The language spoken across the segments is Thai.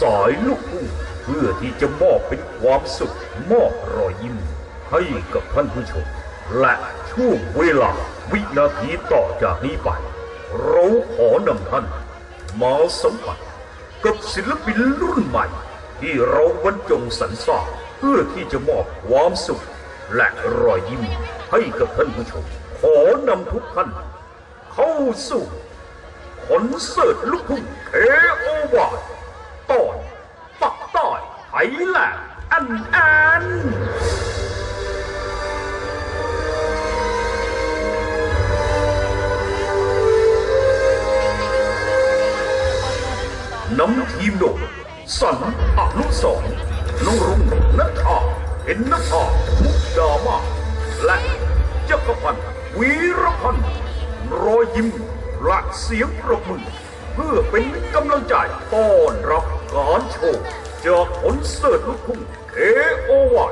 สายลูกทุ่งเพื่อที่จะมอบเป็นความสุขมอบรอยยิ้มให้กับท่านผู้ชม และช่วงเวลาวินาทีต่อจากนี้ไป เราขอนำท่านมาสัมผัสกับศิลปินรุ่นใหม่ ที่เราบรรจงสรรสร้างเพื่อที่จะมอบความสุข และรอยยิ้มให้กับท่านผู้ชม ขอนำทุกท่านเข้าสู่คอนเสิร์ตลูกทุ่งเคโอวา ลนด์อันอันน้ำทีมโดยสันอนุสรณ์น้องรุ่งนัทธาเห็นนัทธามุกดามาและจักรพันธ์วีรพันธ์รอยยิ้มและเสียงปรบมือเพื่อเป็นกำลังใจต้อนรับการโชว์ จากคอนเสิร์ตลูกทุ่งเคโอวา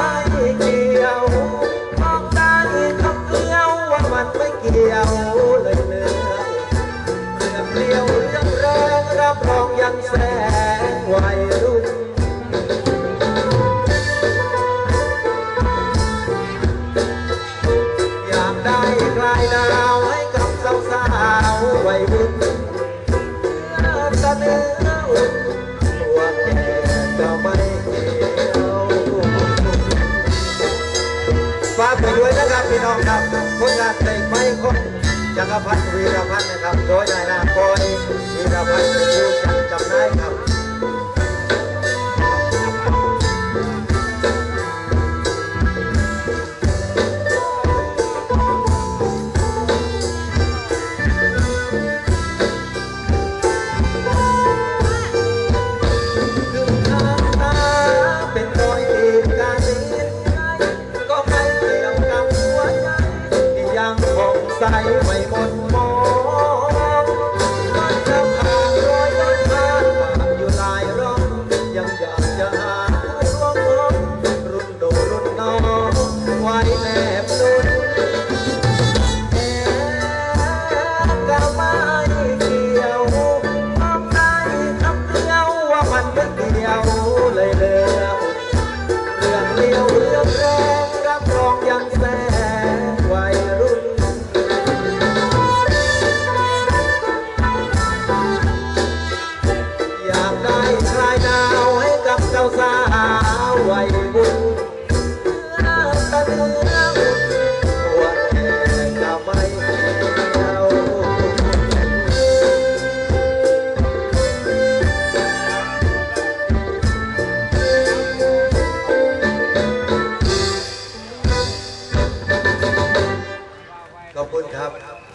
Bye. พัฒวีรพัฒน์นะครับโดยนายนาคอลวีรพัฒน์เป็นผู้จัดจำหน่ายครับ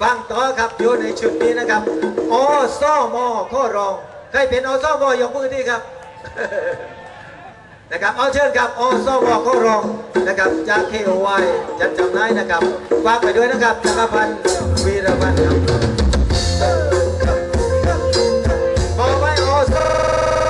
ฟังต่อครับอยู่ในชุดนี้นะครับอสมข้อรองใครเป็นอสมอยกมือที่ครับนะครับเอาเชิญครับอสมข้อรองนะครับจากเคโอไวจัดจำนายนะครับฝากไปด้วยนะครับจักรพันธ์วีรพันธ์ครับ